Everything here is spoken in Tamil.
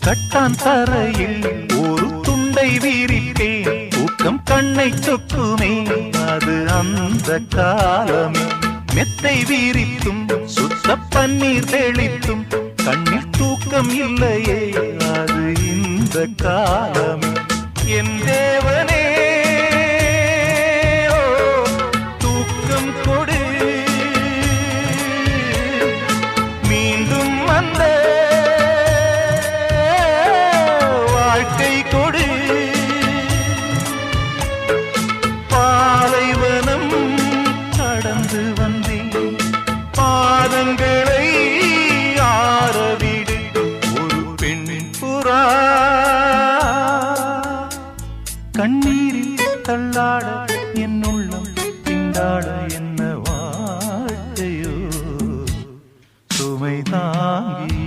கட்டான் தரையில் ஒரு துண்டை வீரிப்பேன் தூக்கம் கண்ணை சொக்குமே. அது அந்த காலமே. மெத்தை வீரித்தும் சுத்த பன்னீர் தெளித்தும் கண்ணில் தூக்கம் இல்லையே. அது இந்த காலமே. என் தேவனே ஓ, தூக்கம் கொடு. மீண்டும் அந்த வாழ்க்கை கொடு. பாலைவனம் கடந்து வந்தேன் பாதங்களை ஆரவிடு ஒரு பெண்ணின் புறா. கண்ணீரில் தள்ளாட என் உள்ளம் திண்டாட என்ன வாழ்க்கையோ? சுமை தாங்கி